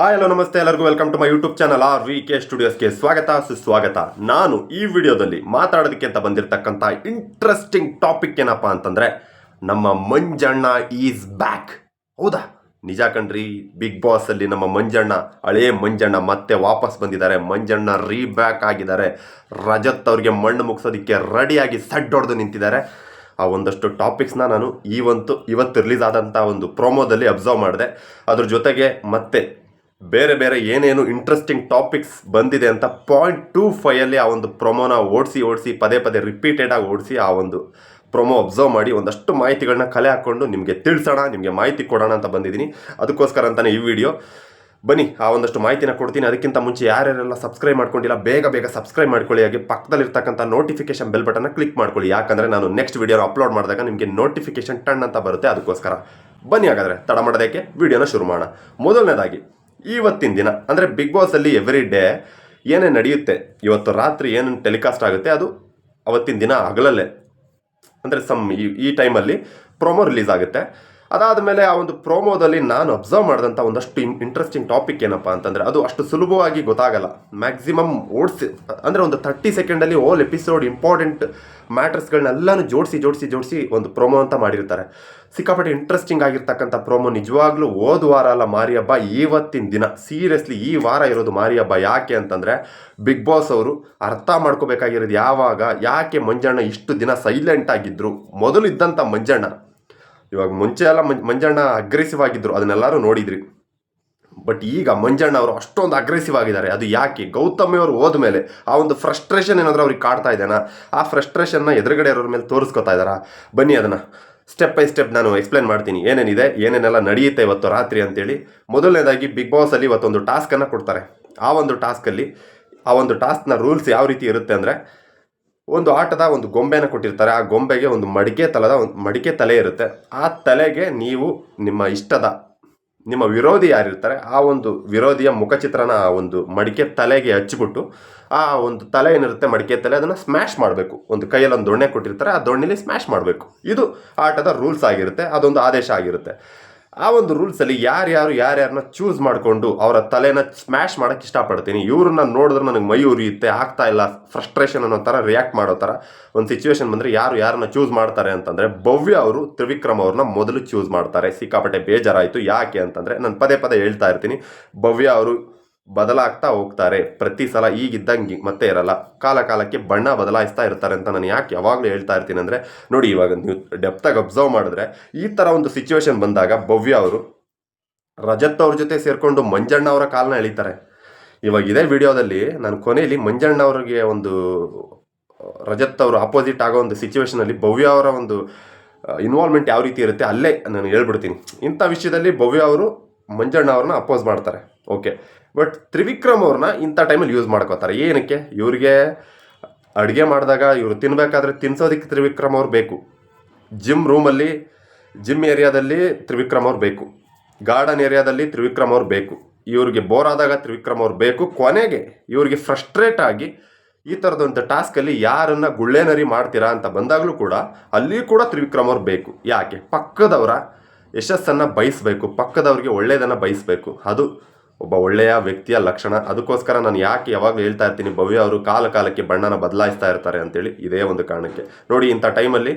Hi hello ನಮಸ್ತೆ. ಎಲ್ಲರಿಗೂ welcome to my YouTube channel R V K ಸ್ಟುಡಿಯೋಸ್ಗೆ ಸ್ವಾಗತ, ಸುಸ್ವಾಗತ. ನಾನು ಈ ವಿಡಿಯೋದಲ್ಲಿ ಮಾತಾಡೋದಕ್ಕೆ ಅಂತ ಬಂದಿರತಕ್ಕಂಥ ಇಂಟ್ರೆಸ್ಟಿಂಗ್ ಟಾಪಿಕ್ ಏನಪ್ಪ ಅಂತಂದರೆ, ನಮ್ಮ ಮಂಜಣ್ಣ ಈಸ್ ಬ್ಯಾಕ್ ಹೌದಾ? ನಿಜ ಕಣ್ರಿ ಬಿಗ್ ಬಾಸ್ ಅಲ್ಲಿ ನಮ್ಮ ಮಂಜಣ್ಣ, ಹಳೇ ಮಂಜಣ್ಣ ಮತ್ತೆ ವಾಪಸ್ ಬಂದಿದ್ದಾರೆ. ಮಂಜಣ್ಣ ರೀ ಬ್ಯಾಕ್ ಆಗಿದ್ದಾರೆ. ರಜತ್ ಅವ್ರಿಗೆ ಮಣ್ಣು ಮುಗಿಸೋದಕ್ಕೆ ರೆಡಿಯಾಗಿ ಸಡ್ ನಿಂತಿದ್ದಾರೆ. ಆ ಒಂದಷ್ಟು ಟಾಪಿಕ್ಸ್ನ ನಾನು ಈವಂತು ಇವತ್ತು ರಿಲೀಸ್ ಆದಂಥ ಒಂದು ಪ್ರೋಮೋದಲ್ಲಿ ಅಬ್ಸರ್ವ್ ಮಾಡಿದೆ. ಅದ್ರ ಜೊತೆಗೆ ಮತ್ತೆ ಬೇರೆ ಬೇರೆ ಏನೇನು ಇಂಟ್ರೆಸ್ಟಿಂಗ್ ಟಾಪಿಕ್ಸ್ ಬಂದಿದೆ ಅಂತ ಪಾಯಿಂಟ್ ಟೂ ಫೈಯಲ್ಲಿ ಆ ಒಂದು ಪ್ರೊಮೋನ ಓಡಿಸಿ ಓಡಿಸಿ, ಪದೇ ಪದೇ ರಿಪೀಟೆಡ್ ಆಗಿ ಓಡಿಸಿ ಆ ಒಂದು ಪ್ರೊಮೋ ಅಬ್ಸರ್ವ್ ಮಾಡಿ ಒಂದಷ್ಟು ಮಾಹಿತಿಗಳನ್ನ ಕಲೆ ಹಾಕ್ಕೊಂಡು ನಿಮಗೆ ತಿಳಿಸೋಣ, ನಿಮಗೆ ಮಾಹಿತಿ ಕೊಡೋಣ ಅಂತ ಬಂದಿದ್ದೀನಿ. ಅದಕ್ಕೋಸ್ಕರ ಅಂತಲೇ ಈ ವಿಡಿಯೋ ಬನ್ನಿ, ಆ ಒಂದಷ್ಟು ಮಾಹಿತಿನ ಕೊಡ್ತೀನಿ. ಅದಕ್ಕಿಂತ ಮುಂಚೆ ಯಾರ್ಯಾರೆಲ್ಲ ಸಬ್ಸ್ಕ್ರೈಬ್ ಮಾಡ್ಕೊಂಡಿಲ್ಲ, ಬೇಗ ಬೇಗ ಸಬ್ಸ್ಕ್ರೈಬ್ ಮಾಡ್ಕೊಳ್ಳಿ. ಹಾಗೆ ಪಕ್ಕದಲ್ಲಿರ್ತಕ್ಕಂಥ ನೋಟಿಫಿಕೇಶನ್ ಬೆಲ್ ಬಟನ್ನ ಕ್ಲಿಕ್ ಮಾಡ್ಕೊಳ್ಳಿ. ಯಾಕಂದರೆ ನಾನು ನೆಕ್ಸ್ಟ್ ವಿಡಿಯೋನ ಅಪ್ಲೋಡ್ ಮಾಡಿದಾಗ ನಿಮಗೆ ನೋಟಿಫಿಕೇಶನ್ ಟನ್ ಅಂತ ಬರುತ್ತೆ. ಅದಕ್ಕೋಸ್ಕರ ಬನ್ನಿ ಹಾಗಾದರೆ ತಡ ಮಾಡೋದಕ್ಕೆ ವಿಡಿಯೋನ ಶುರು ಮಾಡೋಣ. ಮೊದಲನೇದಾಗಿ ಇವತ್ತಿನ ದಿನ, ಅಂದರೆ ಬಿಗ್ ಬಾಸಲ್ಲಿ ಎವ್ರಿ ಡೇ ಏನೇ ನಡೆಯುತ್ತೆ, ಇವತ್ತು ರಾತ್ರಿ ಏನು ಟೆಲಿಕಾಸ್ಟ್ ಆಗುತ್ತೆ, ಅದು ಅವತ್ತಿನ ದಿನ ಹಗಲಲ್ಲೇ. ಅಂದರೆ ಸಮ್ ಈ ಈ ಟೈಮಲ್ಲಿ ಪ್ರೊಮೋ ರಿಲೀಸ್ ಆಗುತ್ತೆ. ಅದಾದಮೇಲೆ ಆ ಒಂದು ಪ್ರೋಮೋದಲ್ಲಿ ನಾನು ಅಬ್ಸರ್ವ್ ಮಾಡಿದಂಥ ಒಂದಷ್ಟು ಇಂಟ್ರೆಸ್ಟಿಂಗ್ ಟಾಪಿಕ್ ಏನಪ್ಪ ಅಂತಂದರೆ ಅದು ಅಷ್ಟು ಸುಲಭವಾಗಿ ಗೊತ್ತಾಗಲ್ಲ. ಮ್ಯಾಕ್ಸಿಮಮ್ ಓಡಿಸಿ, ಅಂದರೆ ಒಂದು ಥರ್ಟಿ ಸೆಕೆಂಡಲ್ಲಿ ಓಲ್ ಎಪಿಸೋಡ್ ಇಂಪಾರ್ಟೆಂಟ್ ಮ್ಯಾಟರ್ಸ್ಗಳನ್ನೆಲ್ಲನೂ ಜೋಡಿಸಿ ಜೋಡಿಸಿ ಜೋಡಿಸಿ ಒಂದು ಪ್ರೋಮೋ ಅಂತ ಮಾಡಿರ್ತಾರೆ. ಸಿಕ್ಕಾಪಟ್ಟೆ ಇಂಟ್ರೆಸ್ಟಿಂಗ್ ಆಗಿರ್ತಕ್ಕಂಥ ಪ್ರೋಮೋ ನಿಜವಾಗ್ಲೂ ಹೋದ ವಾರ ಅಲ್ಲ ಮಾರಿ ಹಬ್ಬ ಇವತ್ತಿನ ದಿನ ಸೀರಿಯಸ್ಲಿ ಈ ವಾರ ಇರೋದು ಮಾರಿ ಹಬ್ಬ ಯಾಕೆ ಅಂತಂದರೆ ಬಿಗ್ ಬಾಸ್ ಅವರು ಅರ್ಥ ಮಾಡ್ಕೋಬೇಕಾಗಿರೋದು ಯಾವಾಗ, ಯಾಕೆ ಮಂಜಣ್ಣ ಇಷ್ಟು ದಿನ ಸೈಲೆಂಟ್ ಆಗಿದ್ರು? ಮೊದಲು ಇದ್ದಂಥ ಮಂಜಣ್ಣ. ಇವಾಗ ಮುಂಚೆ ಎಲ್ಲ ಮಂಜಣ್ಣ ಅಗ್ರೆಸಿವ್ ಆಗಿದ್ರು, ಅದನ್ನೆಲ್ಲರೂ ನೋಡಿದ್ರಿ. ಬಟ್ ಈಗ ಮಂಜಣ್ಣ ಅವರು ಅಷ್ಟೊಂದು ಅಗ್ರೆಸಿವ್ ಆಗಿದ್ದಾರೆ. ಅದು ಯಾಕೆ? ಗೌತಮಿ ಅವರು ಹೋದ್ಮೇಲೆ ಆ ಒಂದು ಫ್ರಸ್ಟ್ರೇಷನ್ ಏನಾದರೂ ಅವ್ರಿಗೆ ಕಾಡ್ತಾ ಇದ್ದಾನ ಆ ಫ್ರಸ್ಟ್ರೇಷನ್ನ ಎದುರುಗಡೆ ಇರೋರ ಮೇಲೆ ತೋರಿಸ್ಕೊತಾ ಇದ್ದಾರಾ ಬನ್ನಿ ಅದನ್ನು. ಸ್ಟೆಪ್ ಬೈ ಸ್ಟೆಪ್ ನಾನು ಎಕ್ಸ್ಪ್ಲೈನ್ ಮಾಡ್ತೀನಿ. ಏನೇನಿದೆ? ಏನೇನೆಲ್ಲ ನಡೆಯುತ್ತೆ ಇವತ್ತು ರಾತ್ರಿ ಅಂತೇಳಿ. ಮೊದಲನೇದಾಗಿ ಬಿಗ್ ಬಾಸಲ್ಲಿ ಇವತ್ತೊಂದು ಟಾಸ್ಕನ್ನು ಕೊಡ್ತಾರೆ. ಆ ಒಂದು ಟಾಸ್ಕಲ್ಲಿ ಆ ಒಂದು ಟಾಸ್ಕ್ನ ರೂಲ್ಸ್ ಯಾವ ರೀತಿ ಇರುತ್ತೆ ಅಂದರೆ ಒಂದು ಆಟದ ಒಂದು ಗೊಂಬೆನ ಕೊಟ್ಟಿರ್ತಾರೆ. ಆ ಗೊಂಬೆಗೆ ಒಂದು ಮಡಿಕೆ ತಲದ ಒಂದು ಮಡಿಕೆ ತಲೆ ಇರುತ್ತೆ. ಆ ತಲೆಗೆ ನೀವು ನಿಮ್ಮ ಇಷ್ಟದ, ನಿಮ್ಮ ವಿರೋಧಿ ಯಾರಿರ್ತಾರೆ, ಆ ಒಂದು ವಿರೋಧಿಯ ಮುಖಚಿತ್ರನ ಆ ಒಂದು ಮಡಿಕೆ ತಲೆಗೆ ಹಚ್ಚಿಬಿಟ್ಟು, ಆ ಒಂದು ತಲೆ ಏನಿರುತ್ತೆ ಮಡಿಕೆ ತಲೆ, ಅದನ್ನು ಸ್ಮ್ಯಾಶ್ ಮಾಡಬೇಕು. ಒಂದು ಕೈಯಲ್ಲಿ ಒಂದು ದೊಣ್ಣೆ ಕೊಟ್ಟಿರ್ತಾರೆ, ಆ ದೊಣ್ಣೆಲಿ ಸ್ಮ್ಯಾಶ್ ಮಾಡಬೇಕು. ಇದು ಆಟದ ರೂಲ್ಸ್ ಆಗಿರುತ್ತೆ, ಅದೊಂದು ಆದೇಶ ಆಗಿರುತ್ತೆ. ಆ ಒಂದು ರೂಲ್ಸಲ್ಲಿ ಯಾರ್ಯಾರು ಯಾರ್ಯಾರನ್ನ ಚೂಸ್ ಮಾಡಿಕೊಂಡು ಅವರ ತಲೆನ ಸ್ಮ್ಯಾಶ್ ಮಾಡೋಕ್ಕೆ ಇಷ್ಟಪಡ್ತೀನಿ. ಇವ್ರನ್ನ ನೋಡಿದ್ರೆ ನನಗೆ ಮೈ ಉರಿಯುತ್ತೆ, ಆಗ್ತಾ ಇಲ್ಲ ಫ್ರಸ್ಟ್ರೇಷನ್ ಅನ್ನೋ ಥರ ರಿಯಾಕ್ಟ್ ಮಾಡೋ ಥರ ಒಂದು ಸಿಚುವೇಶನ್ ಬಂದರೆ ಯಾರು ಯಾರನ್ನ ಚೂಸ್ ಮಾಡ್ತಾರೆ ಅಂತಂದರೆ ಭವ್ಯ ಅವರು, ತ್ರಿವಿಕ್ರಮ್ ಅವ್ರನ್ನ ಮೊದಲು ಚೂಸ್ ಮಾಡ್ತಾರೆ. ಸಿಕ್ಕಾಪಟ್ಟೆ ಬೇಜಾರಾಯಿತು. ಯಾಕೆ ಅಂತಂದರೆ ನಾನು ಪದೇ ಪದೇ ಹೇಳ್ತಾ ಇರ್ತೀನಿ. ಭವ್ಯ ಅವರು ಬದಲಾಗ್ತಾ ಹೋಗ್ತಾರೆ. ಪ್ರತಿ ಸಲ ಈಗಿದ್ದಂಗೆ ಮತ್ತೆ ಇರಲ್ಲ. ಕಾಲ ಕಾಲಕ್ಕೆ ಬಣ್ಣ ಬದಲಾಯಿಸ್ತಾ ಇರ್ತಾರೆ ಅಂತ ನಾನು ಯಾಕೆ ಯಾವಾಗಲೂ ಹೇಳ್ತಾ ಇರ್ತೀನಿ ಅಂದರೆ, ನೋಡಿ ಇವಾಗ ನೀವು ಡೆಪ್ತಾಗಿ ಅಬ್ಸರ್ವ್ ಮಾಡಿದ್ರೆ, ಈ ಥರ ಒಂದು ಸಿಚುವೇಶನ್ ಬಂದಾಗ ಭವ್ಯ ಅವರು, ರಜತ್ ಅವ್ರ ಜೊತೆ ಸೇರಿಕೊಂಡು ಮಂಜಣ್ಣ ಅವರ ಕಾಲನ್ನ ಎಳಿತಾರೆ. ಇವಾಗ ಇದೇ ವಿಡಿಯೋದಲ್ಲಿ ನಾನು ಕೊನೆಯಲ್ಲಿ ಮಂಜಣ್ಣ ಅವರಿಗೆ ಒಂದು, ರಜತ್ ಅವರು ಅಪೋಸಿಟ್ ಆಗೋ ಒಂದು ಸಿಚುವೇಶನಲ್ಲಿ ಭವ್ಯ ಅವರ ಒಂದು ಇನ್ವಾಲ್ವ್ಮೆಂಟ್ ಯಾವ ರೀತಿ ಇರುತ್ತೆ ಅಲ್ಲೇ ನಾನು ಹೇಳ್ಬಿಡ್ತೀನಿ. ಇಂಥ ವಿಷಯದಲ್ಲಿ ಭವ್ಯ ಅವರು ಮಂಜಣ್ಣ ಅವ್ರನ್ನ ಅಪೋಸ್ ಮಾಡ್ತಾರೆ. ಓಕೆ ಬಟ್ ತ್ರಿವಿಕ್ರಮ್ ಅವ್ರನ್ನ ಇಂಥ ಟೈಮಲ್ಲಿ ಯೂಸ್ ಮಾಡ್ಕೋತಾರೆ. ಏನಕ್ಕೆ? ಇವ್ರಿಗೆ ಅಡುಗೆ ಮಾಡಿದಾಗ ಇವರು ತಿನ್ನಬೇಕಾದ್ರೆ ತಿನ್ಸೋದಕ್ಕೆ ತ್ರಿವಿಕ್ರಮ್ ಅವ್ರು ಬೇಕು. ಜಿಮ್ ರೂಮಲ್ಲಿ, ಜಿಮ್ ಏರಿಯಾದಲ್ಲಿ ತ್ರಿವಿಕ್ರಮ್ ಅವ್ರು ಬೇಕು. ಗಾರ್ಡನ್ ಏರಿಯಾದಲ್ಲಿ ತ್ರಿವಿಕ್ರಮ್ ಅವ್ರು ಬೇಕು. ಇವ್ರಿಗೆ ಬೋರ್ ಆದಾಗ ತ್ರಿವಿಕ್ರಮ್ ಅವ್ರು ಬೇಕು. ಕೊನೆಗೆ ಇವ್ರಿಗೆ ಫ್ರಸ್ಟ್ರೇಟ್ ಆಗಿ ಈ ಥರದೊಂದು ಟಾಸ್ಕಲ್ಲಿ ಯಾರನ್ನು ಗುಳ್ಳೆನರಿ ಮಾಡ್ತೀರಾ ಅಂತ ಬಂದಾಗಲೂ ಕೂಡ ಅಲ್ಲಿ ಕೂಡ ತ್ರಿವಿಕ್ರಮ್ ಅವ್ರು ಬೇಕು. ಯಾಕೆ? ಪಕ್ಕದವರ ಯಶಸ್ಸನ್ನು ಬಯಸಬೇಕು. ಪಕ್ಕದವ್ರಿಗೆ ಒಳ್ಳೆಯದನ್ನು ಬಯಸಬೇಕು. ಅದು ಒಬ್ಬ ಒಳ್ಳೆಯ ವ್ಯಕ್ತಿಯ ಲಕ್ಷಣ. ಅದಕ್ಕೋಸ್ಕರ ನಾನು ಯಾಕೆ ಯಾವಾಗಲೂ ಹೇಳ್ತಾ ಇರ್ತೀನಿ, ಭವ್ಯ ಅವರು ಕಾಲ ಕಾಲಕ್ಕೆ ಬಣ್ಣನ ಬದಲಾಯಿಸ್ತಾ ಇರ್ತಾರೆ ಅಂತೇಳಿ ಇದೇ ಒಂದು ಕಾರಣಕ್ಕೆ. ನೋಡಿ, ಇಂಥ ಟೈಮಲ್ಲಿ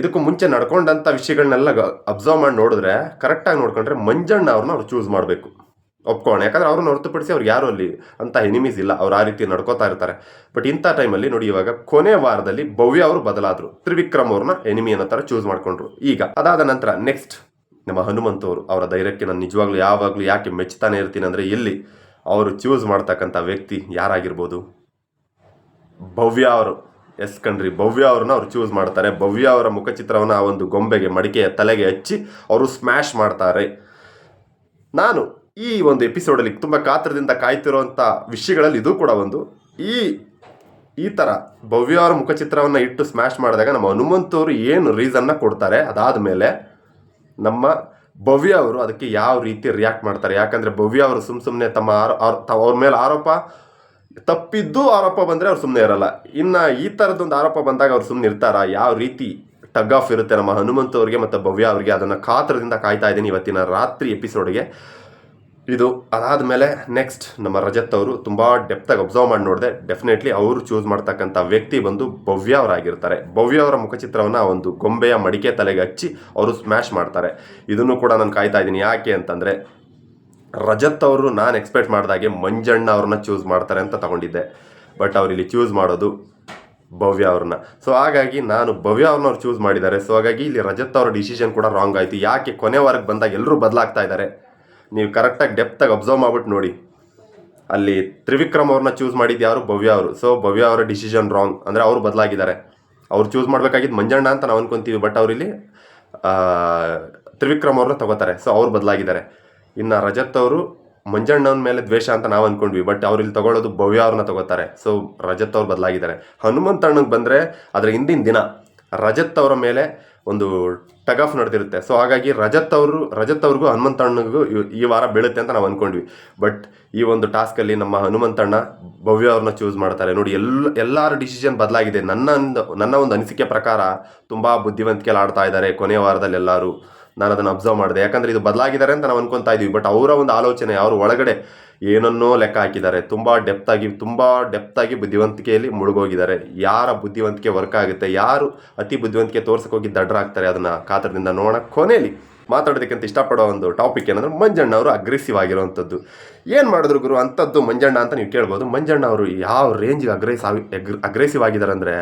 ಇದಕ್ಕೂ ಮುಂಚೆ ನಡ್ಕೊಂಡಂಥ ವಿಷಯಗಳನ್ನೆಲ್ಲ ಅಬ್ಸರ್ವ್ ಮಾಡಿ ನೋಡಿದ್ರೆ ಕರೆಕ್ಟಾಗಿ ನೋಡ್ಕೊಂಡ್ರೆ ಮಂಜಣ್ಣ ಅವ್ರನ್ನ ಅವ್ರು ಚೂಸ್ ಮಾಡಬೇಕು. ಒಪ್ಕೊಳ್ಳೋಣ. ಯಾಕಂದ್ರೆ ಅವ್ರನ್ನ ಹೊರತುಪಡಿಸಿ ಅವ್ರು ಯಾರು ಅಲ್ಲಿ ಅಂತ ಎನಿಮೀಸ್ ಇಲ್ಲ. ಅವ್ರು ಆ ರೀತಿ ನಡ್ಕೋತಾ ಇರ್ತಾರೆ. ಬಟ್ ಇಂಥ ಟೈಮಲ್ಲಿ ನೋಡಿ, ಇವಾಗ ಕೊನೆ ವಾರದಲ್ಲಿ ಭವ್ಯ ಅವರು ಬದಲಾದ್ರು. ತ್ರಿವಿಕ್ರಮ್ ಅವ್ರನ್ನ ಎನಿಮಿ ಅನ್ನೋ ಥರ ಚೂಸ್ ಮಾಡಿಕೊಂಡ್ರು. ಈಗ ಅದಾದ ನಂತರ ನೆಕ್ಸ್ಟ್ ನಮ್ಮ ಹನುಮಂತವರು, ಅವರ ಧೈರ್ಯಕ್ಕೆ ನಾನು ನಿಜವಾಗ್ಲೂ ಯಾವಾಗಲೂ ಯಾಕೆ ಮೆಚ್ಚುತ್ತಾನೆ ಇರ್ತೀನಿ ಅಂದರೆ ಎಲ್ಲಿ ಅವರು ಚೂಸ್ ಮಾಡ್ತಕ್ಕಂಥ ವ್ಯಕ್ತಿ ಯಾರಾಗಿರ್ಬೋದು? ಭವ್ಯ ಅವರು, ಎಸ್ ಕಣ್ರಿ, ಭವ್ಯ ಅವ್ರನ್ನ ಅವ್ರು ಚೂಸ್ ಮಾಡ್ತಾರೆ. ಭವ್ಯ ಅವರ ಮುಖಚಿತ್ರವನ್ನು ಆ ಒಂದು ಗೊಂಬೆಗೆ, ಮಡಿಕೆಯ ತಲೆಗೆ ಹಚ್ಚಿ ಅವರು ಸ್ಮ್ಯಾಶ್ ಮಾಡ್ತಾರೆ. ನಾನು ಈ ಒಂದು ಎಪಿಸೋಡಲ್ಲಿ ತುಂಬ ಕಾತ್ರದಿಂದ ಕಾಯ್ತಿರುವಂಥ ವಿಷಯಗಳಲ್ಲಿ ಇದು ಕೂಡ ಒಂದು. ಈ ಈ ಥರ ಭವ್ಯ ಅವರ ಮುಖಚಿತ್ರವನ್ನು ಇಟ್ಟು ಸ್ಮ್ಯಾಶ್ ಮಾಡಿದಾಗ ನಮ್ಮ ಹನುಮಂತವರು ಏನು ರೀಸನ್ನ ಕೊಡ್ತಾರೆ? ಅದಾದ ಮೇಲೆ ನಮ್ಮ ಭವ್ಯ ಅವರು ಅದಕ್ಕೆ ಯಾವ ರೀತಿ ರಿಯಾಕ್ಟ್ ಮಾಡ್ತಾರೆ? ಯಾಕಂದರೆ ಭವ್ಯ ಅವರು ಸುಮ್ಮ ಸುಮ್ಮನೆ ತಮ್ಮ ಆರೋ ಅವ್ರ ಮೇಲೆ ಆರೋಪ, ತಪ್ಪಿದ್ದು ಆರೋಪ ಬಂದರೆ ಅವ್ರು ಸುಮ್ಮನೆ ಇರಲ್ಲ. ಇನ್ನು ಈ ಥರದ್ದೊಂದು ಆರೋಪ ಬಂದಾಗ ಅವ್ರು ಸುಮ್ಮನೆ ಇರ್ತಾರ? ಯಾವ ರೀತಿ ಟಗ್ ಆಫ್ ಇರುತ್ತೆ ನಮ್ಮ ಹನುಮಂತ ಅವರಿಗೆ ಮತ್ತು ಭವ್ಯ ಅವರಿಗೆ? ಅದನ್ನು ಕಾತ್ರದಿಂದ ಕಾಯ್ತಾ ಇದ್ದೀನಿ ಇವತ್ತಿನ ರಾತ್ರಿ ಎಪಿಸೋಡ್ಗೆ ಇದು ಅದಾದ ಮೇಲೆ ನೆಕ್ಸ್ಟ್ ನಮ್ಮ ರಜತ್ ಅವರು ತುಂಬ ಡೆಪ್ತಾಗಿ ಅಬ್ಸರ್ವ್ ಮಾಡಿ ನೋಡಿದೆ. ಡೆಫಿನೆಟ್ಲಿ ಅವರು ಚೂಸ್ ಮಾಡ್ತಕ್ಕಂಥ ವ್ಯಕ್ತಿ ಬಂದು ಭವ್ಯ ಅವರಾಗಿರ್ತಾರೆ. ಭವ್ಯ ಅವರ ಮುಖಚಿತ್ರವನ್ನು ಒಂದು ಗೊಂಬೆಯ ಮಡಿಕೆ ತಲೆಗೆ ಹಚ್ಚಿ ಅವರು ಸ್ಮ್ಯಾಶ್ ಮಾಡ್ತಾರೆ. ಇದನ್ನು ಕೂಡ ನಾನು ಕಾಯ್ತಾ ಇದ್ದೀನಿ. ಯಾಕೆ ಅಂತಂದರೆ, ರಜತ್ ಅವರು ನಾನು ಎಕ್ಸ್ಪೆಕ್ಟ್ ಮಾಡಿದಾಗೆ ಮಂಜಣ್ಣ ಅವ್ರನ್ನ ಚೂಸ್ ಮಾಡ್ತಾರೆ ಅಂತ ತಗೊಂಡಿದ್ದೆ. ಬಟ್ ಅವರಿಲ್ಲಿ ಚೂಸ್ ಮಾಡೋದು ಭವ್ಯ ಅವ್ರನ್ನ. ಸೊ ಹಾಗಾಗಿ ನಾನು ಭವ್ಯ ಅವ್ರನ್ನ ಅವ್ರು ಚೂಸ್ ಮಾಡಿದ್ದಾರೆ. ಸೊ ಹಾಗಾಗಿ ಇಲ್ಲಿ ರಜತ್ ಅವ್ರ ಡಿಸಿಷನ್ ಕೂಡ ರಾಂಗ್ ಆಯಿತು. ಯಾಕೆ ವಾರಕ್ಕೆ ಬಂದಾಗ ಎಲ್ಲರೂ ಬದಲಾಗ್ತಾ ಇದ್ದಾರೆ? ನೀವು ಕರೆಕ್ಟಾಗಿ ಡೆಪ್ತಾಗಿ ಅಬ್ಸರ್ವ್ ಮಾಡ್ಬಿಟ್ಟು ನೋಡಿ. ಅಲ್ಲಿ ತ್ರಿವಿಕ್ರಮ್ ಅವ್ರನ್ನ ಚೂಸ್ ಮಾಡಿದ್ದು ಯಾರು? ಭವ್ಯ ಅವರು. ಸೊ ಭವ್ಯ ಅವರ ಡಿಸಿಷನ್ ರಾಂಗ್ ಅಂದರೆ ಅವರು ಬದಲಾಗಿದ್ದಾರೆ. ಅವ್ರು ಚೂಸ್ ಮಾಡಬೇಕಾಗಿದ್ದು ಮಂಜಣ್ಣ ಅಂತ ನಾವು ಅನ್ಕೊಂತೀವಿ ಬಟ್ ಅವರಿಲ್ಲಿ ತ್ರಿವಿಕ್ರಮ್ ಅವ್ರನ್ನ ತಗೋತಾರೆ. ಸೊ ಅವ್ರು ಬದಲಾಗಿದ್ದಾರೆ. ಇನ್ನು ರಜತ್ ಅವರು ಮಂಜಣ್ಣನ ಮೇಲೆ ದ್ವೇಷ ಅಂತ ನಾವು ಅನ್ಕೊಂಡ್ವಿ ಬಟ್ ಅವ್ರು ಇಲ್ಲಿ ತಗೊಳ್ಳೋದು ಭವ್ಯ ಅವ್ರನ್ನ ತಗೋತಾರೆ. ಸೊ ರಜತ್ ಅವ್ರು ಬದಲಾಗಿದ್ದಾರೆ. ಹನುಮಂತಣ್ಣಗೆ ಬಂದರೆ ಅದರ ಹಿಂದಿನ ದಿನ ರಜತ್ ಅವರ ಮೇಲೆ ಒಂದು ಟಗ್ ಆಫ್ ನಡೆದಿರುತ್ತೆ. ಸೊ ಹಾಗಾಗಿ ರಜತ್ ಅವರು, ರಜತ್ ಅವ್ರಿಗೂ ಹನುಮಂತಣ್ಣಗೂ ಈ- ವಾರ ಬೀಳುತ್ತೆ ಅಂತ ನಾವು ಅಂದ್ಕೊಂಡ್ವಿ ಬಟ್ ಈ ಒಂದು ಟಾಸ್ಕಲ್ಲಿ ನಮ್ಮ ಹನುಮಂತಣ್ಣ ಭವ್ಯ ಅವ್ರನ್ನ ಚೂಸ್ ಮಾಡ್ತಾರೆ. ನೋಡಿ, ಎಲ್ಲ, ಎಲ್ಲರ ಡಿಸಿಷನ್ ಬದಲಾಗಿದೆ. ನನ್ನ ನನ್ನ ಒಂದು ಅನಿಸಿಕೆ ಪ್ರಕಾರ ತುಂಬ ಬುದ್ಧಿವಂತಿಕೆಯಲ್ಲಿ ಆಡ್ತಾ ಇದ್ದಾರೆ ಕೊನೆಯ ವಾರದಲ್ಲಿ ಎಲ್ಲರೂ. ನಾನು ಅದನ್ನು ಅಬ್ಸರ್ವ್ ಮಾಡಿದೆ. ಯಾಕಂದ್ರೆ ಇದು ಬದಲಾಗಿದ್ದಾರೆ ಅಂತ ನಾವು ಅನ್ಕೊತಾ ಬಟ್ ಅವರ ಒಂದು ಆಲೋಚನೆ, ಅವ್ರ ಒಳಗಡೆ ಏನನ್ನೋ ಲೆಕ್ಕ ಹಾಕಿದ್ದಾರೆ. ತುಂಬ ಡೆಪ್ತ್ ಆಗಿ, ತುಂಬ ಡೆಪ್ತ್ ಆಗಿ ಬುದ್ಧಿವಂತಿಕೆಯಲ್ಲಿ ಮುಳುಗೋಗಿದ್ದಾರೆ. ಯಾರ ಬುದ್ಧಿವಂತಿಕೆ ವರ್ಕ್ ಆಗುತ್ತೆ, ಯಾರು ಅತಿ ಬುದ್ಧಿವಂತಿಕೆ ತೋರ್ಸಕ್ಕೆ ಹೋಗಿ ದಡ್ರಾಗ್ತಾರೆ ಅದನ್ನ ಕಾತರದಿಂದ ನೋಡೋಣ ಕೊನೆಯಲ್ಲಿ ಮಾತಾಡೋದಕ್ಕಿಂತ ಇಷ್ಟಪಡೋ ಒಂದು ಟಾಪಿಕ್ ಏನಂದ್ರೆ ಮಂಜಣ್ಣ ಅವರು ಅಗ್ರೆಸಿವ್ ಆಗಿರುವಂಥದ್ದು ಏನು ಮಾಡಿದ್ರು ಗುರು? ಅಂಥದ್ದು ಮಂಜಣ್ಣ ಅಂತ ನೀವು ಕೇಳ್ಬೋದು. ಮಂಜಣ್ಣ ಅವರು ಯಾವ ರೇಂಜಿಗೆ ಅಗ್ರೆಸ್ ಆಗಿ ಅಗ್ರೆಸಿವ್ ಆಗಿದ್ದಾರೆ ಅಂದರೆ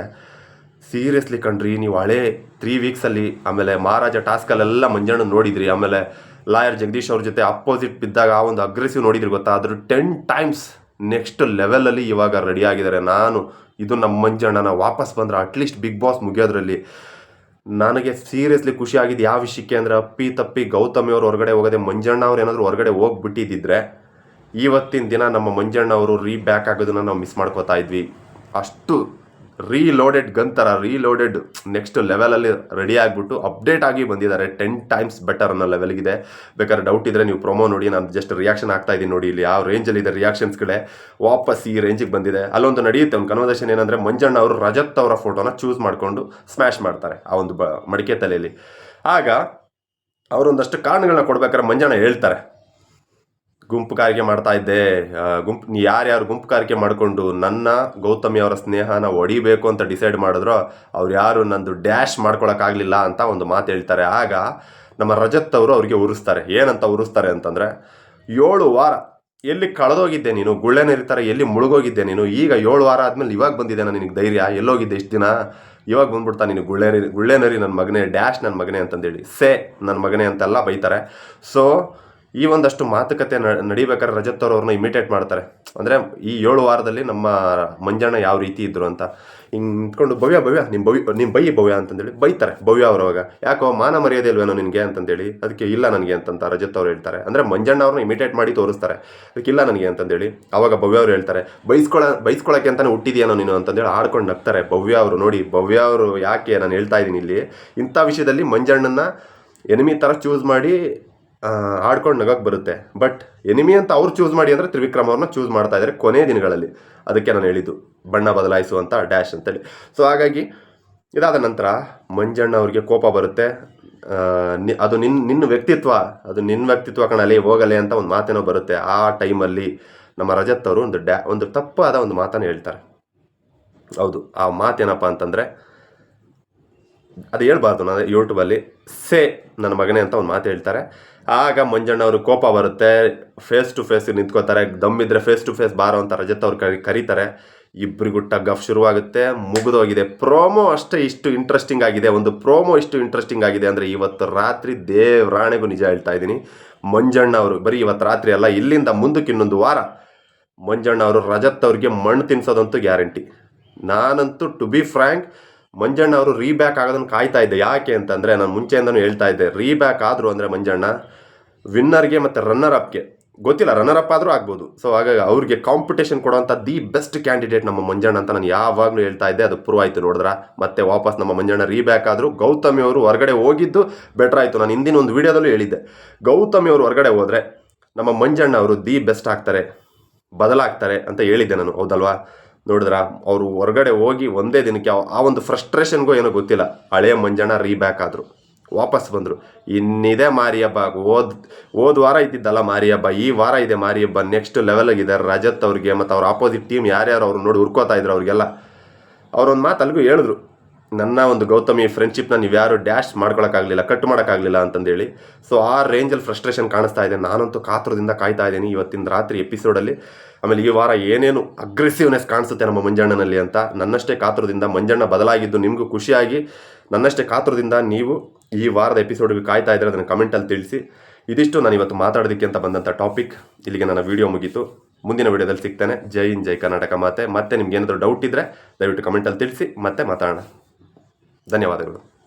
ಸೀರಿಯಸ್ಲಿ ಕಣ್ರಿ, ನೀವು ಹಳೆ ತ್ರೀ ವೀಕ್ಸಲ್ಲಿ ಆಮೇಲೆ ಮಹಾರಾಜ ಟಾಸ್ಕಲ್ಲೆಲ್ಲ ಮಂಜಣ್ಣ ನೋಡಿದ್ರಿ. ಆಮೇಲೆ ಲಾಯರ್ ಜಗದೀಶ್ ಅವ್ರ ಜೊತೆ ಅಪೋಸಿಟ್ ಬಿದ್ದಾಗ ಆ ಒಂದು ಅಗ್ರೆಸಿವ್ ನೋಡಿದ್ರಿ ಗೊತ್ತಾ? ಅದ್ರ ಟೆನ್ ಟೈಮ್ಸ್ ನೆಕ್ಸ್ಟ್ ಲೆವೆಲಲ್ಲಿ ಇವಾಗ ರೆಡಿ ಆಗಿದ್ದಾರೆ. ನಾನು ಇದು ನಮ್ಮ ಮಂಜಣ್ಣನ ವಾಪಸ್ ಬಂದ್ರೆ ಅಟ್ಲೀಸ್ಟ್ ಬಿಗ್ ಬಾಸ್ ಮುಗಿಯೋದ್ರಲ್ಲಿ ನನಗೆ ಸೀರಿಯಸ್ಲಿ ಖುಷಿ ಆಗಿದ್ದು ಯಾವ ವಿಷಯಕ್ಕೆ ಅಂದರೆ ಅಪ್ಪಿ ತಪ್ಪಿ ಗೌತಮಿ ಅವರು ಹೊರಗಡೆ ಹೋಗದೆ, ಮಂಜಣ್ಣ ಅವ್ರು ಏನಾದರೂ ಹೊರಗಡೆ ಹೋಗ್ಬಿಟ್ಟಿದ್ದಿದ್ರೆ ಇವತ್ತಿನ ದಿನ ನಮ್ಮ ಮಂಜಣ್ಣ ಅವರು ರೀ ಬ್ಯಾಕ್ ಆಗೋದನ್ನ ನಾವು ಮಿಸ್ ಮಾಡ್ಕೋತಾ ಇದ್ವಿ. ಅಷ್ಟು ರೀಲೋಡೆಡ್ ಗನ್ ಥರ ರೀಲೋಡೆಡ್ ನೆಕ್ಸ್ಟ್ ಲೆವೆಲಲ್ಲಿ ರೆಡಿ ಆಗಿಬಿಟ್ಟು ಅಪ್ಡೇಟ್ ಆಗಿ ಬಂದಿದ್ದಾರೆ. ಟೆನ್ ಟೈಮ್ಸ್ ಬೆಟರ್ ಅನ್ನೋ ಲೆವೆಲ್ಗಿದೆ ಬೇಕಾದ್ರೆ ಡೌಟ್ ಇದ್ದರೆ ನೀವು ಪ್ರೊಮೋ ನೋಡಿ, ನಾನು ಜಸ್ಟ್ ರಿಯಾಕ್ಷನ್ ಆಗ್ತಾ ಇದ್ದೀನಿ ನೋಡಿ ಇಲ್ಲಿ. ಯಾವ ರೇಂಜಲ್ಲಿ ಇದೆ ರಿಯಾಕ್ಷನ್ಸ್ಗಳೇ ವಾಪಸ್ ಈ ರೇಂಜಿಗೆ ಬಂದಿದೆ. ಅಲ್ಲೊಂದು ನಡೆಯುತ್ತೆ, ಒಂದು ಕನ್ವರ್ಸೇಷನ್ ಏನಂದರೆ ಮಂಜಣ್ಣ ಅವರು ರಜತ್ ಅವರ ಫೋಟೋನ ಚೂಸ್ ಮಾಡಿಕೊಂಡು ಸ್ಮ್ಯಾಶ್ ಮಾಡ್ತಾರೆ ಆ ಒಂದು ಬ, ಮಡಿಕೆ ತಲೆಯಲ್ಲಿ. ಆಗ ಅವರೊಂದಷ್ಟು ಕಾರಣಗಳನ್ನ ಕೊಡ್ಬೇಕಾದ್ರೆ ಮಂಜಣ್ಣ ಹೇಳ್ತಾರೆ. ಗುಂಪುಗಾರಿಕೆ ಮಾಡ್ತಾ ಇದ್ದೆ. ಗುಂಪು, ನೀ ಯಾರ್ಯಾರು ಗುಂಪುಗಾರಿಕೆ ಮಾಡಿಕೊಂಡು ನನ್ನ, ಗೌತಮಿ ಅವರ ಸ್ನೇಹನ ಹೊಡಿಬೇಕು ಅಂತ ಡಿಸೈಡ್ ಮಾಡಿದ್ರೋ, ಅವ್ರು ಯಾರು ನಂದು ಡ್ಯಾಶ್ ಮಾಡ್ಕೊಳಕ್ಕಾಗಲಿಲ್ಲ ಅಂತ ಒಂದು ಮಾತು ಹೇಳ್ತಾರೆ. ಆಗ ನಮ್ಮ ರಜತ್ ಅವರು ಅವರಿಗೆ ಉರಿಸ್ತಾರೆ. ಏನಂತ ಉರಿಸ್ತಾರೆ ಅಂತಂದರೆ, ಏಳು ವಾರ, ಎಲ್ಲಿ ಕಳೆದೋಗಿದ್ದೆ ನೀನು? ಗುಳ್ಳೆ ನೀರಿತಾರೆ ಎಲ್ಲಿ ಮುಳುಗೋಗಿದ್ದೆ ನೀನು? ಈಗ ಏಳು ವಾರ ಆದಮೇಲೆ ಇವಾಗ ಬಂದಿದ್ದೆ ನಾನು ನಿನಗೆ ಧೈರ್ಯ? ಎಲ್ಲೋಗಿದ್ದೆ ಇಷ್ಟು ದಿನ? ಇವಾಗ ಬಂದ್ಬಿಡ್ತಾ ನೀನು ಗುಳ್ಳೆ ಗುಳ್ಳೆನರಿ ಗುಳ್ಳೆ ನರಿ ನನ್ನ ಮಗನೇ ಡ್ಯಾಶ್ ನನ್ನ ಮಗನೇ ಅಂತಂದೇಳಿ. ಸೇ ನನ್ನ ಮಗನೇ ಅಂತೆಲ್ಲ ಬೈತಾರೆ. ಸೊ ಈ ಒಂದಷ್ಟು ಮಾತುಕತೆ ನಡಿಬೇಕಾದ್ರೆ ರಜತ್ ಅವ್ರವ್ರನ್ನ ಇಮಿಟೇಟ್ ಮಾಡ್ತಾರೆ. ಅಂದರೆ ಈ ಏಳು ವಾರದಲ್ಲಿ ನಮ್ಮ ಮಂಜಣ್ಣ ಯಾವ ರೀತಿ ಇದ್ರು ಅಂತ. ಹಿಂಗೆ ನಿಂತ್ಕೊಂಡು ಭವ್ಯ ಭವ್ಯ ನಿಮ್ಮ ಭವ್ಯ ನಿಮ್ಮ ಬೈ ಭವ್ಯ ಅಂತಂದೇಳಿ ಬೈತಾರೆ ಭವ್ಯ ಅವ್ರವಾಗ ಯಾಕೋ ಮಾನ ಮರ್ಯಾದೆ ಇಲ್ವೇನೋ ನಿನಗೆ ಅಂತಂದೇಳಿ. ಅದಕ್ಕೆ ಇಲ್ಲ ನನಗೆ ಅಂತಂತ ರಜತ್ ಅವ್ರು ಹೇಳ್ತಾರೆ. ಅಂದರೆ ಮಂಜಣ್ಣ ಅವ್ರನ್ನ ಇಮಿಟೇಟ್ ಮಾಡಿ ತೋರಿಸ್ತಾರೆ. ಅದಕ್ಕೆ ಇಲ್ಲ ನನಗೆ ಅಂತಂದೇಳಿ. ಅವಾಗ ಭವ್ಯ ಅವ್ರು ಹೇಳ್ತಾರೆ, ಬೈಸ್ಕೊಳ, ಬೈಸ್ಕೊಳಕ್ಕೆ ಅಂತಲೇ ಹುಟ್ಟಿದ್ಯಾನೋ ನೀನು? ಅಂತಂದೇಳಿ ಆಡ್ಕೊಂಡು ನಗ್ತಾರೆ ಭವ್ಯ ಅವರು ನೋಡಿ. ಭವ್ಯ ಅವರು ಯಾಕೆ ನಾನು ಹೇಳ್ತಾ ಇದ್ದೀನಿ ಇಲ್ಲಿ. ಇಂಥ ವಿಷಯದಲ್ಲಿ ಮಂಜಣ್ಣನ ಎನಿಮಿ ಥರ ಚೂಸ್ ಮಾಡಿ ಆಡ್ಕೊಂಡು ನಗಕ್ಕೆ ಬರುತ್ತೆ. ಬಟ್ ಎನಿಮಿ ಅಂತ ಅವ್ರು ಚೂಸ್ ಮಾಡಿ ಅಂದರೆ ತ್ರಿವಿಕ್ರಮ್ ಅವ್ರನ್ನ ಚೂಸ್ ಮಾಡ್ತಾ ಇದ್ದಾರೆ ಕೊನೆ ದಿನಗಳಲ್ಲಿ. ಅದಕ್ಕೆ ನಾನು ಹೇಳಿದ್ದು, ಬಣ್ಣ ಬದಲಾಯಿಸುವಂಥ ಡ್ಯಾಶ್ ಅಂತೇಳಿ. ಸೊ ಹಾಗಾಗಿ ಇದಾದ ನಂತರ ಮಂಜಣ್ಣ ಅವ್ರಿಗೆ ಕೋಪ ಬರುತ್ತೆ. ಅದು ನಿನ್ನ ನಿನ್ನ ವ್ಯಕ್ತಿತ್ವ, ಅದು ನಿನ್ನ ವ್ಯಕ್ತಿತ್ವ ಕಣಲ್ಲಿ ಹೋಗಲೆ ಅಂತ ಒಂದು ಮಾತೇನೋ ಬರುತ್ತೆ. ಆ ಟೈಮಲ್ಲಿ ನಮ್ಮ ರಜತ್ ಅವರು ಒಂದು ಡ್ಯಾ, ಒಂದು ತಪ್ಪಾದ ಒಂದು ಮಾತನ್ನು ಹೇಳ್ತಾರೆ. ಹೌದು, ಆ ಮಾತೇನಪ್ಪ ಅಂತಂದರೆ ಅದು ಹೇಳ್ಬಾರ್ದು, ನಾನು ಯೂಟ್ಯೂಬಲ್ಲಿ ಸೇ ನನ್ನ ಮಗನೇ ಅಂತ ಒಂದು ಮಾತು ಹೇಳ್ತಾರೆ. ಆಗ ಮಂಜಣ್ಣ ಅವರು ಕೋಪ ಬರುತ್ತೆ. ಫೇಸ್ ಟು ಫೇಸ್ ನಿಂತ್ಕೋತಾರೆ ದಮ್ಮಿದ್ರೆ ಫೇಸ್ ಟು ಫೇಸ್ ಬಾರೋ ಅಂತ ರಜತ್ ಅವ್ರು ಕರಿ, ಕರೀತಾರೆ. ಇಬ್ಬರಿಗೂ ಟಗ್ ಶುರುವಾಗುತ್ತೆ. ಮುಗಿದೋಗಿದೆ. ಪ್ರೋಮೋ ಅಷ್ಟೇ ಇಷ್ಟು ಇಂಟ್ರೆಸ್ಟಿಂಗ್ ಆಗಿದೆ. ಒಂದು ಪ್ರೋಮೋ ಇಷ್ಟು ಇಂಟ್ರೆಸ್ಟಿಂಗ್ ಆಗಿದೆ ಅಂದರೆ ಇವತ್ತು ರಾತ್ರಿ ದೇವ್ರಾಣೆಗೂ ನಿಜ ಹೇಳ್ತಾ ಇದ್ದೀನಿ. ಮಂಜಣ್ಣ ಅವರು ಬರೀ ಇವತ್ತು ರಾತ್ರಿ ಅಲ್ಲ, ಇಲ್ಲಿಂದ ಮುಂದಕ್ಕೆ ಇನ್ನೊಂದು ವಾರ ಮಂಜಣ್ಣ ಅವರು ರಜತ್ ಅವ್ರಿಗೆ ಮಣ್ಣು ತಿನ್ಸೋದಂತೂ ಗ್ಯಾರಂಟಿ ನಾನಂತೂ ಟು ಬಿ ಫ್ರ್ಯಾಂಕ್ ಮಂಜಣ್ಣ ಅವರು ರೀಬ್ಯಾಕ್ ಆಗೋದನ್ನು ಕಾಯ್ತಾ ಇದ್ದೆ. ಯಾಕೆ ಅಂತಂದರೆ ನಾನು ಮುಂಚೆಯಿಂದನೂ ಹೇಳ್ತಾ ಇದ್ದೆ. ರೀಬ್ಯಾಕ್ ಆದರು ಅಂದರೆ ಮಂಜಣ್ಣ ವಿನ್ನರ್ಗೆ ಮತ್ತು ರನ್ನರ್ ಅಪ್ಗೆ ಗೊತ್ತಿಲ್ಲ ರನ್ನರ್ ಅಪ್ ಆದರೂ ಆಗ್ಬೋದು. ಸೊ ಹಾಗಾಗಿ ಅವ್ರಿಗೆ ಕಾಂಪಿಟೇಷನ್ ಕೊಡುವಂಥ ದಿ ಬೆಸ್ಟ್ ಕ್ಯಾಂಡಿಡೇಟ್ ನಮ್ಮ ಮಂಜಣ್ಣ ಅಂತ ನಾನು ಯಾವಾಗಲೂ ಹೇಳ್ತಾ ಇದ್ದೆ, ಅದು ಪ್ರೂವ್ ಆಯಿತು ನೋಡಿದ್ರ? ಮತ್ತೆ ವಾಪಸ್ ನಮ್ಮ ಮಂಜಣ್ಣ ರೀಬ್ಯಾಕ್ ಆದರೂ ಗೌತಮಿ ಅವರು ಹೊರಗಡೆ ಹೋಗಿದ್ದು ಬೆಟರ್ ಆಯಿತು. ನಾನು ಹಿಂದಿನ ಒಂದು ವಿಡಿಯೋದಲ್ಲೂ ಹೇಳಿದ್ದೆ. ಗೌತಮಿ ಅವರು ಹೊರಗಡೆ ಹೋದರೆ ನಮ್ಮ ಮಂಜಣ್ಣ ಅವರು ದಿ ಬೆಸ್ಟ್ ಆಗ್ತಾರೆ, ಬದಲಾಗ್ತಾರೆ ಅಂತ ಹೇಳಿದ್ದೆ ನಾನು, ಹೌದಲ್ವಾ? ನೋಡಿದ್ರ? ಅವರು ಹೊರಗಡೆ ಹೋಗಿ ಒಂದೇ ದಿನಕ್ಕೆ ಆ- ಒಂದು ಫ್ರಸ್ಟ್ರೇಷನ್ಗೂ ಏನೋ ಗೊತ್ತಿಲ್ಲ. ಹಳೆಯ ಮಂಜಣ್ಣ ರೀಬ್ಯಾಕ್ ಆದರು. ವಾಪಸ್ ಬಂದರು. ಇನ್ನಿದೆ ಮಾರಿ ಹಬ್ಬ ಓದ್ ಹೋದ ವಾರ ಇದ್ದಿದ್ದಲ್ಲ ಮಾರಿ ಹಬ್ಬ ಈ ವಾರ ಇದೆ ಮಾರಿ ಹಬ್ಬ ನೆಕ್ಸ್ಟ್ ಲೆವೆಲಾಗಿದೆ ರಜತ್ ಅವ್ರಿಗೆ ಮತ್ತು ಅವ್ರ ಆಪೋಸಿಟ್ ಟೀಮ್ ಯಾರ್ಯಾರು ಅವ್ರು ನೋಡಿ ಹುರ್ಕೋತಾ ಇದ್ರು ಅವ್ರಿಗೆಲ್ಲ. ಅವ್ರೊಂದು ಮಾತು ಅಲ್ಲಿಗೂ ಹೇಳಿದ್ರು. ನನ್ನ ಒಂದು ಗೌತಮಿ ಫ್ರೆಂಡ್ಶಿಪ್ನ ನೀವು ಯಾರು ಡ್ಯಾಶ್ ಮಾಡ್ಕೊಳಕ್ಕಾಗಲಿಲ್ಲ ಕಟ್ ಮಾಡೋಕ್ಕಾಗಲಿಲ್ಲ ಅಂತಂದೇಳಿ. ಸೊ ಆ ರೇಂಜಲ್ಲಿ ಫ್ರಸ್ಟ್ರೇಷನ್ ಕಾಣಿಸ್ತಾ ಇದೆ. ನಾನಂತೂ ಕಾತುರದಿಂದ ಕಾಯ್ತಾ ಇದ್ದೀನಿ. ಇವತ್ತಿನ ರಾತ್ರಿ ಎಪಿಸೋಡಲ್ಲಿ ಆಮೇಲೆ ಈ ವಾರ ಏನೇನು ಅಗ್ರೆಸಿವ್ನೆಸ್ ಕಾಣಿಸುತ್ತೆ ನಮ್ಮ ಮಂಜಣ್ಣನಲ್ಲಿ ಅಂತ ನನ್ನಷ್ಟೇ ಕಾತುರದಿಂದ ಮಂಜಣ್ಣ ಬದಲಾಗಿದ್ದು ನಿಮಗೂ ಖುಷಿಯಾಗಿ, ನನ್ನಷ್ಟೇ ಕಾತುರದಿಂದ ನೀವು ಈ ವಾರದ ಎಪಿಸೋಡ್ಗೆ ಕಾಯ್ತಾ ಇದ್ದರೆ ಅದನ್ನು ಕಮೆಂಟಲ್ಲಿ ತಿಳಿಸಿ. ಇದಿಷ್ಟು ನಾನು ಇವತ್ತು ಮಾತಾಡೋದಕ್ಕೆ ಅಂತ ಬಂದಂಥ ಟಾಪಿಕ್ ಇಲ್ಲಿಗೆ ನನ್ನ ವಿಡಿಯೋ ಮುಗೀತು. ಮುಂದಿನ ವಿಡಿಯೋದಲ್ಲಿ ಸಿಗ್ತೇನೆ. ಜೈ ಇನ್ ಜೈ ಕರ್ನಾಟಕ ಮಾತೆ. ಮತ್ತೆ ನಿಮ್ಗೆ ಏನಾದರೂ ಡೌಟ್ ಇದ್ದರೆ ದಯವಿಟ್ಟು ಕಮೆಂಟಲ್ಲಿ ತಿಳಿಸಿ. ಮತ್ತೆ ಮಾತಾಡೋಣ. ಧನ್ಯವಾದಗಳು.